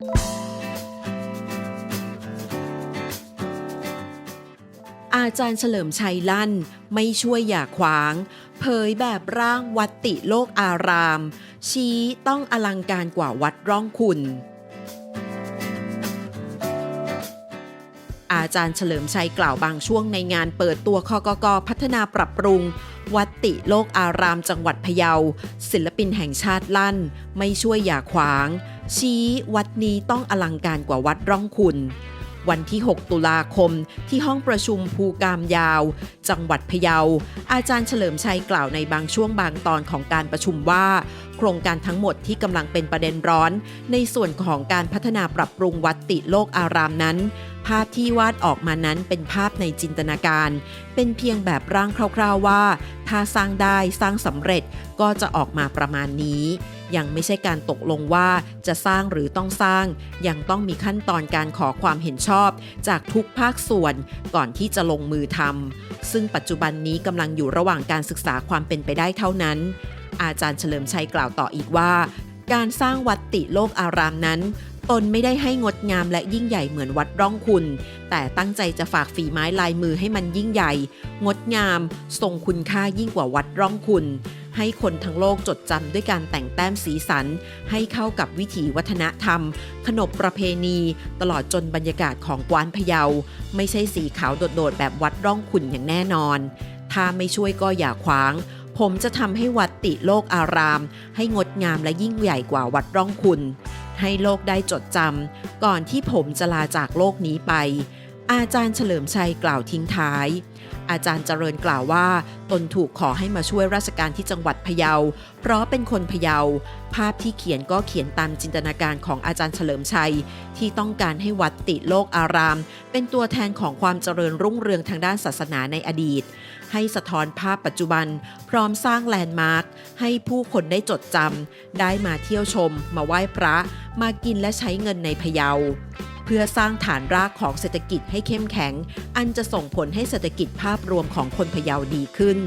อาจารย์เฉลิมชัยลั่น ไม่ช่วยอย่าขวาง เผยแบบร่างวัดติโลกอาราม ชี้ต้องอลังการกว่าวัดร่องคุณ อาจารย์เฉลิมชัยกล่าวบางช่วงในงานเปิดตัวคกกพัฒนาปรับปรุง วัดติโลกอารามจังหวัดพะเยา ศิลปินแห่งชาติลั่น ไม่ช่วยอย่าขวาง ชี้วัดนี้ต้องอลังการกว่าวัดร่องคุณวันที่ 6 ตุลาคม ที่ห้องประชุมภูกามยาว จังหวัดพะเยา อาจารย์เฉลิมชัยกล่าวในบางช่วงบางตอนของการประชุมว่า โครงการทั้งหมดที่กำลังเป็นประเด็นร้อน ในส่วนของการพัฒนาปรับปรุงวัดติโลกอารามนั้น ภาพที่วาดออกมานั้นเป็นภาพในจินตนาการ เป็นเพียงแบบร่างคร่าวๆว่า ถ้าสร้างได้สร้างสำเร็จก็จะออกมาประมาณนี้ ยังไม่ใช่การตกลงว่าจะสร้างหรือต้องสร้าง ยังต้องมีขั้นตอนการขอความเห็นชอบ จากทุกภาคส่วนก่อนที่จะลงมือทำซึ่งปัจจุบันนี้กำลังอยู่ระหว่างการศึกษาความเป็นไปได้เท่านั้น อาจารย์เฉลิมชัยกล่าวต่ออีกว่า การสร้างวัดติโลกอารามนั้น ตนไม่ได้ให้งดงามและยิ่งใหญ่เหมือนวัดร่องคุณ แต่ตั้งใจจะฝากฝีไม้ลายมือให้มันยิ่งใหญ่ งดงาม ทรงคุณค่ายิ่งกว่าวัดร่องคุณ ให้คนทั้งโลกจดจำด้วยการแต่งแต้มสีสัน ให้เข้ากับวิถีวัฒนธรรม ขนบประเพณี ตลอดจนบรรยากาศของกวานพะเยา ไม่ใช่สีขาวโดดๆแบบวัดร่องขุนอย่างแน่นอน ถ้าไม่ช่วยก็อย่าขวางผมจะทำให้วัดติโลกอาราม ให้งดงามและยิ่งใหญ่กว่าวัดร่องคุณ ให้โลกได้จดจำก่อนที่ผมจะลาจากโลกนี้ไป อาจารย์เฉลิมชัยกล่าวทิ้งท้าย อาจารย์เจริญกล่าวว่า ตนถูกขอให้มาช่วยราชการที่จังหวัดพะเยา เพราะเป็นคนพะเยา ภาพที่เขียนก็เขียนตามจินตนาการของอาจารย์เฉลิมชัย ที่ต้องการให้วัดติโลกอาราม เป็นตัวแทนของความเจริญรุ่งเรืองทางด้านศาสนาในอดีต ให้สะท้อนภาพปัจจุบัน พร้อมสร้างแลนด์มาร์คให้ผู้คนได้จดจำได้มาเที่ยวชม มาไหว้พระ มากินและใช้เงินในพะเยา พื่อสร้างฐานรากของเศรษฐกิจให้เข้มแข็ง อันจะส่งผลให้เศรษฐกิจภาพรวมของคนพะเยาดีขึ้น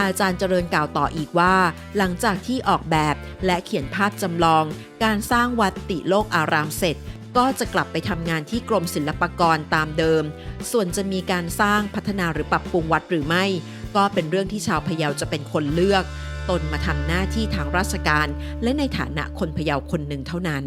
อาจารย์เจริญกล่าวต่ออีกว่า หลังจากที่ออกแบบและเขียนภาพจำลอง การสร้างวัดติโลกอารามเสร็จก็จะกลับไปทำงานที่กรมศิลปากรตามเดิม ส่วนจะมีการสร้างพัฒนาหรือปรับปรุงวัดหรือไม่ ก็เป็นเรื่องที่ชาวพะเยาจะเป็นคนเลือก ตนมาทำหน้าที่ทางราชการ และในฐานะคนพะเยาคนหนึ่งเท่านั้น